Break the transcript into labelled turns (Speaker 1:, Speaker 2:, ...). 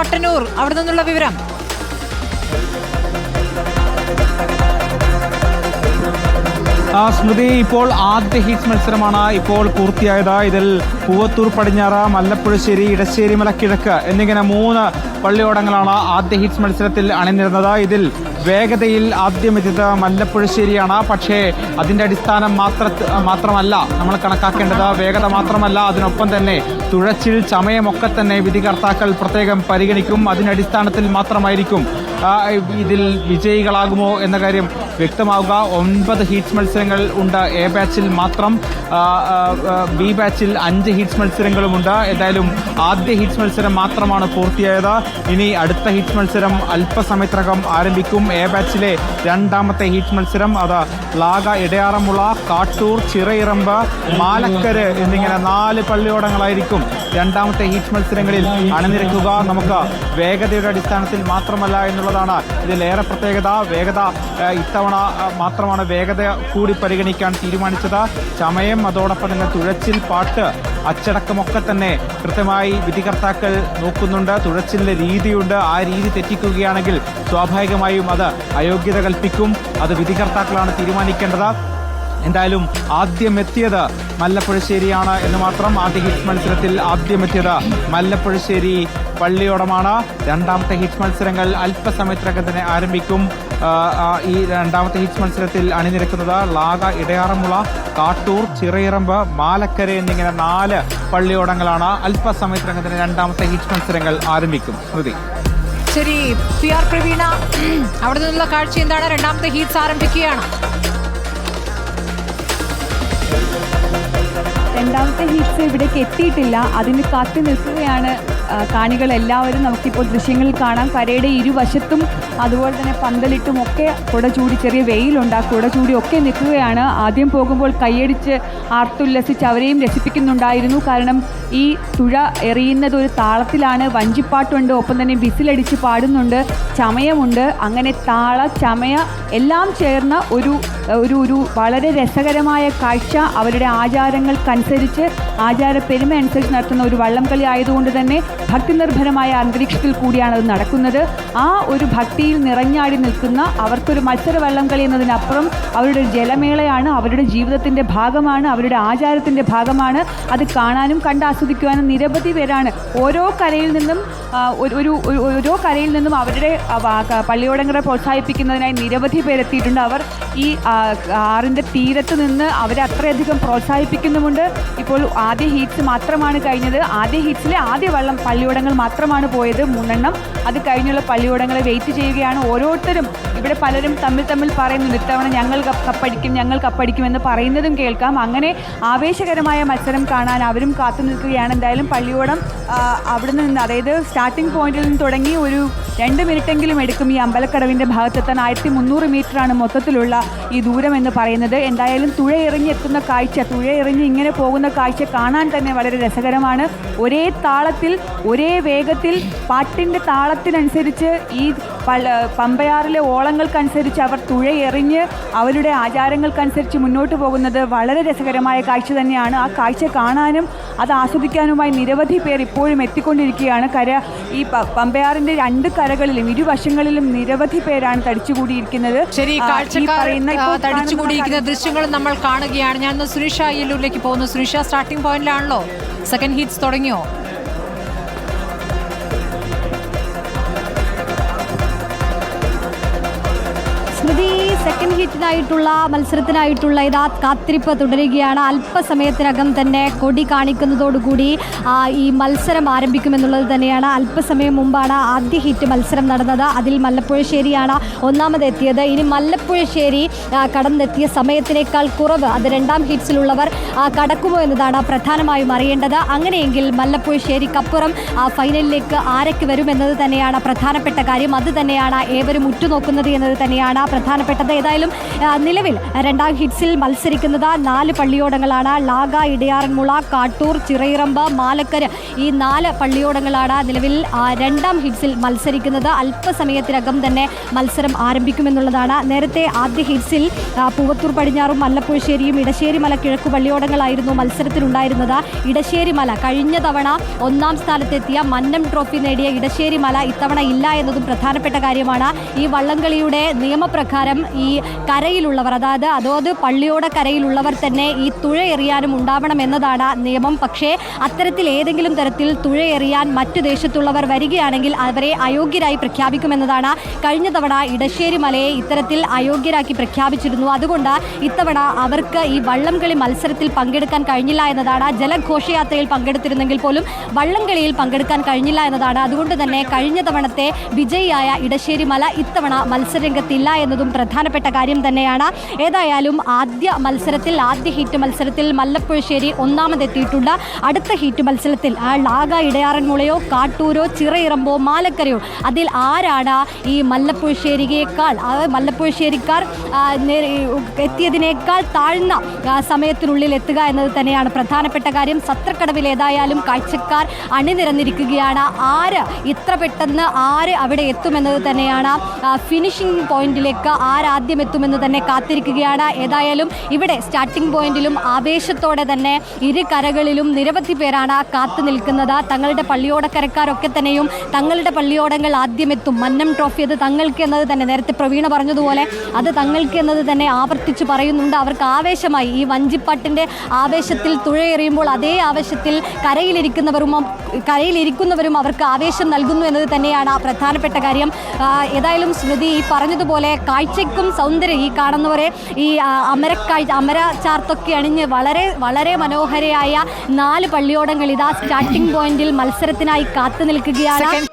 Speaker 1: മട്ടന്നൂർ. അവിടെ നിന്നുള്ള വിവരം.
Speaker 2: സ്മൃതി ഇപ്പോൾ ആദ്യ ഹീറ്റ്സ് മത്സരമാണ്. ഇപ്പോൾ പൂർത്തിയായത്. ഇതിൽ പൂവത്തൂർ പടിഞ്ഞാറ് മല്ലപ്പുഴശ്ശേരി ഇടശ്ശേരി മലക്കിഴക്ക് എന്നിങ്ങനെ മൂന്ന് പള്ളിയോടങ്ങളാണ് ആദ്യ ഹീറ്റ്സ് മത്സരത്തിൽ അണിനിരുന്നത്. ഇതിൽ വേഗതയിൽ ആദ്യം എത്തിയത് മല്ലപ്പുഴശ്ശേരിയാണ്. പക്ഷേ അതിന്റെ അടിസ്ഥാനം മാത്ര മാത്രമല്ല നമ്മൾ കണക്കാക്കേണ്ടത് വേഗത മാത്രമല്ല. അതിനൊപ്പം തന്നെ തുഴച്ചിൽ ചമയമൊക്കെ തന്നെ വിധികർത്താക്കൾ പ്രത്യേകം പരിഗണിക്കും. അതിന്റെ അടിസ്ഥാനത്തിൽ മാത്രമായിരിക്കും ഇതിൽ വിജയികളാകുമോ എന്ന കാര്യം വ്യക്തമാവുക. ഒൻപത് ഹീറ്റ്സ് മത്സരങ്ങൾ ഉണ്ട്. എ ബാച്ചിൽ മാത്രം ബി ബാച്ചിൽ അഞ്ച് ഹീറ്റ്സ് മത്സരങ്ങളുമുണ്ട് ഏതായാലും ആദ്യ ഹീറ്റ്സ് മത്സരം മാത്രമാണ് പൂർത്തിയായത്. ഇനി അടുത്ത ഹീറ്റ്സ് മത്സരം അല്പസമയത്തിനകം ആരംഭിക്കും. എ ബാച്ചിലെ രണ്ടാമത്തെ ഹീറ്റ്സ് മത്സരം അത് ലാഗ ഇടയാറമുള കാട്ടൂർ ചിറയിറമ്പ് മാലക്കര് എന്നിങ്ങനെ നാല് പള്ളിയോടങ്ങളായിരിക്കും രണ്ടാമത്തെ ഹീറ്റ്സ് മത്സരങ്ങളിൽ അണിനിരക്കുക. നമുക്ക് വേഗതയുടെ അടിസ്ഥാനത്തിൽ മാത്രമല്ല എന്നുള്ളതാണ് ഇതിലേറെ പ്രത്യേകത വേഗത ഇത്തവണ മാത്രമാണ് വേഗത കൂടി പരിഗണിക്കാൻ തീരുമാനിച്ചത്. ചമയം അതോടൊപ്പം തന്നെ തുഴച്ചിൽ പാട്ട് അച്ചടക്കമൊക്കെ തന്നെ കൃത്യമായി വിധികർത്താക്കൾ നോക്കുന്നുണ്ട്. തുഴച്ചിലിന്റെ രീതിയുണ്ട്. ആ രീതി തെറ്റിക്കുകയാണെങ്കിൽ സ്വാഭാവികമായും അത് അയോഗ്യത കൽപ്പിക്കും. അത് വിധികർത്താക്കളാണ് തീരുമാനിക്കേണ്ടത്. എന്തായാലും ആദ്യം എത്തിയത് മല്ലപ്പുഴശ്ശേരിയാണ് എന്ന് മാത്രം ആദ്യ ഹിറ്റ്സ് മത്സരത്തിൽ ആദ്യം എത്തിയത് മല്ലപ്പുഴശ്ശേരി പള്ളിയോടമാണ്. രണ്ടാമത്തെ ഹിറ്റ് മത്സരങ്ങൾ അല്പസമയത്തിനകം തന്നെ ആരംഭിക്കും ഈ രണ്ടാമത്തെ ഹിറ്റ്സ് മത്സരത്തിൽ അണിനിരക്കുന്നത് ലാഗ ഇടയാറമുള കാട്ടൂർ ചിറയിറമ്പ് മാലക്കര എന്നിങ്ങനെ നാല് പള്ളിയോടങ്ങളാണ് അല്പസമയത്തിനകം തന്നെ രണ്ടാമത്തെ ഹിറ്റ്സ് മത്സരങ്ങൾ ആരംഭിക്കും. സ്മൃതി
Speaker 1: ശരി പി ആർ പ്രവീണ അവിടെ നിന്നുള്ള കാഴ്ച എന്താണ്? രണ്ടാമത്തെ ഹീറ്റ്സ് ആരംഭിക്കുകയാണ്.
Speaker 3: രണ്ടാമത്തെ ഹീറ്റ്സ് ഇവിടേക്ക് എത്തിയിട്ടില്ല. അതിന് കാത്തു നിൽക്കുകയാണ് കാണികൾ എല്ലാവരും നമുക്കിപ്പോൾ ദൃശ്യങ്ങളിൽ കാണാം. കരയുടെ ഇരുവശത്തും അതുപോലെ തന്നെ പന്തലിട്ടും ഒക്കെ കുട ചൂടി ചെറിയ വെയിലുണ്ട്. ആ കുട ചൂടി ഒക്കെ നിൽക്കുകയാണ്. ആദ്യം പോകുമ്പോൾ കൈയടിച്ച് ആർത്തുല്ലസിച്ച് അവരെയും രസിപ്പിക്കുന്നുണ്ടായിരുന്നു. കാരണം ഈ തുഴ എറിയുന്നത് ഒരു താളത്തിലാണ്. വഞ്ചിപ്പാട്ടുണ്ട്. ഒപ്പം തന്നെ വിസിലടിച്ച് പാടുന്നുണ്ട്. ചമയമുണ്ട്. അങ്ങനെ താള ചമയ എല്ലാം ചേർന്ന ഒരു ഒരു ഒരു വളരെ രസകരമായ കാഴ്ച അവരുടെ ആചാരങ്ങൾക്കനുസരിച്ച് ആചാര പെരുമ അനുസരിച്ച് നടത്തുന്ന ഒരു വള്ളംകളി ആയതുകൊണ്ട് തന്നെ ഭക്തി നിർഭരമായ അന്തരീക്ഷത്തിൽ കൂടിയാണ് അത് നടക്കുന്നത്. ആ ഒരു ഭക്തിയിൽ നിറഞ്ഞാടി നിൽക്കുന്ന അവർക്കൊരു മത്സര വള്ളംകളി എന്നതിനപ്പുറം അവരുടെ ജലമേളയാണ് അവരുടെ ജീവിതത്തിന്റെ ഭാഗമാണ് അവരുടെ ആചാരത്തിന്റെ ഭാഗമാണ്. അത് കാണാനും കണ്ടാസ്വദിക്കുവാനും നിരവധി പേരാണ്. ഓരോ കരയിൽ നിന്നും ഒരു ഓരോ കരയിൽ നിന്നും അവരുടെ പള്ളിയോടങ്ങളെ പ്രോത്സാഹിപ്പിക്കുന്നതിനായി നിരവധി പേരെത്തിയിട്ടുണ്ട് അവർ. ഈ ആറിന്റെ തീരത്ത് നിന്ന് അവരെ അത്രയധികം പ്രോത്സാഹിപ്പിക്കുന്നുമുണ്ട്. ഇപ്പോൾ ആദ്യ ഹീറ്റ്സ് മാത്രമാണ് കഴിഞ്ഞത്. ആദ്യ ഹീറ്റ്സിലെ ആദ്യ വള്ളം പള്ളിയോടങ്ങൾ മാത്രമാണ് പോയത് മൂന്നെണ്ണം. അത് കഴിഞ്ഞുള്ള പള്ളിയോടങ്ങളെ വെയിറ്റ് ചെയ്യുകയാണ് ഓരോരുത്തരും. ഇവിടെ പലരും തമ്മിൽ തമ്മിൽ പറയുന്നുണ്ട് ഇത്തവണ ഞങ്ങൾ കപ്പ് കപ്പടിക്കും ഞങ്ങൾ കപ്പടിക്കും എന്ന് പറയുന്നതും കേൾക്കാം. അങ്ങനെ ആവേശകരമായ മത്സരം കാണാൻ അവരും കാത്തു നിൽക്കുകയാണ്. എന്തായാലും പള്ളിയോടം അവിടെ നിന്ന് അതായത് സ്റ്റാർട്ടിംഗ് പോയിന്റിൽ നിന്ന് തുടങ്ങി ഒരു രണ്ട് മിനിറ്റെങ്കിലും എടുക്കും ഈ അമ്പലക്കടവിന്റെ ഭാഗത്തെത്താൻ. ആയിരത്തി മുന്നൂറ് മീറ്ററാണ് മൊത്തത്തിലുള്ള ഈ ദൂരം എന്ന് പറയുന്നത്. എന്തായാലും തുഴ എത്തുന്ന കാഴ്ച തുഴ ഇറങ്ങി ഇങ്ങനെ പോകുന്ന കാഴ്ച കാണാൻ തന്നെ വളരെ രസകരമാണ്. ഒരേ താളത്തിൽ ഒരേ വേഗത്തിൽ പാട്ടിന്റെ താളത്തിനനുസരിച്ച് ഈ പല പമ്പയാറിലെ ഓളങ്ങൾക്കനുസരിച്ച് അവർ തുഴയെറിഞ്ഞ് അവരുടെ ആചാരങ്ങൾക്കനുസരിച്ച് മുന്നോട്ട് പോകുന്നത് വളരെ രസകരമായ കാഴ്ച തന്നെയാണ്. ആ കാഴ്ച കാണാനും അത് ആസ്വദിക്കാനുമായി നിരവധി പേർ ഇപ്പോഴും എത്തിക്കൊണ്ടിരിക്കുകയാണ്. കര ഈ പമ്പയാറിന്റെ രണ്ട് കരകളിലും ഇരുവശങ്ങളിലും നിരവധി പേരാണ് തടിച്ചുകൂടിയിരിക്കുന്നത്.
Speaker 1: ശരി തടിച്ചുകൂടിയിരിക്കുന്ന ദൃശ്യങ്ങൾ നമ്മൾ കാണുകയാണ്. ഞാൻ സുരേഷ് അയ്യല്ലൂരിലേക്ക് പോകുന്നു. സുരേഷ സ്റ്റാർട്ടിംഗ് പോയിന്റിലാണല്ലോ. സെക്കൻഡ് ഹീറ്റ്സ് തുടങ്ങിയോ?
Speaker 4: സെക്കൻഡ് ഹീറ്റിനായിട്ടുള്ള മത്സരത്തിനായിട്ടുള്ള ഇതാ കാത്തിരിപ്പ് തുടരുകയാണ്. അല്പസമയത്തിനകം തന്നെ കൊടി കാണിക്കുന്നതോടുകൂടി ഈ മത്സരം ആരംഭിക്കുമെന്നുള്ളത് തന്നെയാണ്. അല്പസമയം മുമ്പാണ് ആദ്യ ഹീറ്റ് മത്സരം നടന്നത്. അതിൽ മല്ലപ്പുഴശ്ശേരിയാണ് ഒന്നാമതെത്തിയത്. ഇനി മല്ലപ്പുഴശ്ശേരി കടന്നെത്തിയ സമയത്തിനേക്കാൾ കുറവ് അത് രണ്ടാം ഹീറ്റ്സിലുള്ളവർ കടക്കുമോ എന്നതാണ് പ്രധാനമായും അറിയേണ്ടത്. അങ്ങനെയെങ്കിൽ മല്ലപ്പുഴശ്ശേരിക്കപ്പുറം ഫൈനലിലേക്ക് ആരൊക്കെ വരുമെന്നത് തന്നെയാണ് പ്രധാനപ്പെട്ട കാര്യം. അത് തന്നെയാണ് ഏവരും ഉറ്റുനോക്കുന്നത് എന്നത് തന്നെയാണ് പ്രധാനപ്പെട്ടത്. ഏതായാലും ഏതായാലും നിലവിൽ രണ്ടാം ഹിറ്റ്സിൽ മത്സരിക്കുന്നത് നാല് പള്ളിയോടങ്ങളാണ്. ലാഗ ഇടയാറന്മുള കാട്ടൂർ ചിറയിറമ്പ് മാലക്കര ഈ നാല് പള്ളിയോടങ്ങളാണ് നിലവിൽ രണ്ടാം ഹിറ്റ്സിൽ മത്സരിക്കുന്നത്. അല്പസമയത്തിനകം തന്നെ മത്സരം ആരംഭിക്കുമെന്നുള്ളതാണ്. നേരത്തെ ആദ്യ ഹിറ്റ്സിൽ പൂവത്തൂർ പടിഞ്ഞാറും മല്ലപ്പുഴശ്ശേരിയും ഇടശ്ശേരി മല കിഴക്ക് പള്ളിയോടങ്ങളായിരുന്നു മത്സരത്തിലുണ്ടായിരുന്നത്. ഇടശ്ശേരി മല കഴിഞ്ഞ തവണ ഒന്നാം സ്ഥാനത്തെത്തിയ മന്നം ട്രോഫി നേടിയ ഇടശ്ശേരി മല ഇത്തവണ ഇല്ല എന്നതും പ്രധാനപ്പെട്ട കാര്യമാണ്. ഈ വള്ളംകളിയുടെ നിയമപ്രകാരം കരയിലുള്ളവർ അതായത് അതോത് പള്ളിയോട കരയിലുള്ളവർ തന്നെ ഈ തുഴ എറിയാനും ഉണ്ടാവണം എന്നതാണ് നിയമം. പക്ഷേ അത്തരത്തിൽ ഏതെങ്കിലും തരത്തിൽ തുഴ എറിയാൻ മറ്റു ദേശത്തുള്ളവർ വരികയാണെങ്കിൽ അവരെ അയോഗ്യരായി പ്രഖ്യാപിക്കുമെന്നതാണ് കഴിഞ്ഞ തവണ ഇടശ്ശേരി മലയെ ഇത്തരത്തിൽ അയോഗ്യരാക്കി പ്രഖ്യാപിച്ചിരുന്നു. അതുകൊണ്ട് ഇത്തവണ അവർക്ക് ഈ വള്ളംകളി മത്സരത്തിൽ പങ്കെടുക്കാൻ കഴിഞ്ഞില്ല എന്നതാണ്. ജലഘോഷയാത്രയിൽ പങ്കെടുത്തിരുന്നെങ്കിൽ പോലും വള്ളംകളിയിൽ പങ്കെടുക്കാൻ കഴിഞ്ഞില്ല എന്നതാണ്. അതുകൊണ്ട് തന്നെ കഴിഞ്ഞ തവണത്തെ വിജയിയായ ഇടശ്ശേരി മല ഇത്തവണ മത്സരരംഗത്തില്ല എന്നതും പ്രധാനപ്പെട്ട കാര്യം തന്നെയാണ്. ഏതായാലും ആദ്യ മത്സരത്തിൽ ആദ്യ ഹീറ്റ് മത്സരത്തിൽ മല്ലപ്പുഴശ്ശേരി ഒന്നാമതെത്തിയിട്ടുണ്ട്. അടുത്ത ഹീറ്റ് മത്സരത്തിൽ ആ ലാഗ ഇടയാറന്മുളയോ കാട്ടൂരോ ചിറയിറമ്പോ മാലക്കരയോ അതിൽ ആരാണ് ഈ മല്ലപ്പുഴശ്ശേരിയേക്കാൾ മല്ലപ്പുഴശ്ശേരിക്കാർ എത്തിയതിനേക്കാൾ താഴ്ന്ന സമയത്തിനുള്ളിൽ എത്തുക എന്നത് തന്നെയാണ് പ്രധാനപ്പെട്ട കാര്യം. സത്രക്കടവിൽ ഏതായാലും കാഴ്ചക്കാർ അണിനിരന്നിരിക്കുകയാണ്. ആര് ഇത്ര പെട്ടെന്ന് ആര് അവിടെ എത്തുമെന്നത് തന്നെയാണ് ഫിനിഷിംഗ് പോയിന്റിലേക്ക് ആരാദ്യം എത്തുമെന്ന് തന്നെ കാത്തിരിക്കുകയാണ്. ഏതായാലും ഇവിടെ സ്റ്റാർട്ടിംഗ് പോയിന്റിലും ആവേശത്തോടെ തന്നെ ഇരു കരകളിലും നിരവധി പേരാണ് കാത്തു നിൽക്കുന്നത്. തങ്ങളുടെ പള്ളിയോടക്കരക്കാരൊക്കെ തന്നെയും തങ്ങളുടെ പള്ളിയോടങ്ങൾ ആദ്യം എത്തും മന്നം ട്രോഫി അത് തങ്ങൾക്ക് എന്നത് തന്നെ. നേരത്തെ പ്രവീണ പറഞ്ഞതുപോലെ അത് തങ്ങൾക്ക് എന്നത് തന്നെ ആവർത്തിച്ച് പറയുന്നുണ്ട്. അവർക്ക് ആവേശമായി. ഈ വഞ്ചിപ്പാട്ടിന്റെ ആവേശത്തിൽ തുഴയെറിയുമ്പോൾ അതേ ആവേശത്തിൽ കരയിലിരിക്കുന്നവരും കരയിലിരിക്കുന്നവരും അവർക്ക് ആവേശം നൽകുന്നു എന്നത് തന്നെയാണ് പ്രധാനപ്പെട്ട കാര്യം. ഏതായാലും സ്മൃതി ഈ പറഞ്ഞതുപോലെ കാഴ്ചയ്ക്കും സൗന്ദര്യം ഈ കാണുന്നവരെ ഈ അമരക്കാഴ്ച അമര ചാർത്തൊക്കെ അണിഞ്ഞ് വളരെ വളരെ മനോഹരയായ നാല് പള്ളിയോടങ്ങൾ ഇതാ സ്റ്റാർട്ടിംഗ് പോയിന്റിൽ മത്സരത്തിനായി കാത്തു നിൽക്കുകയാണ്.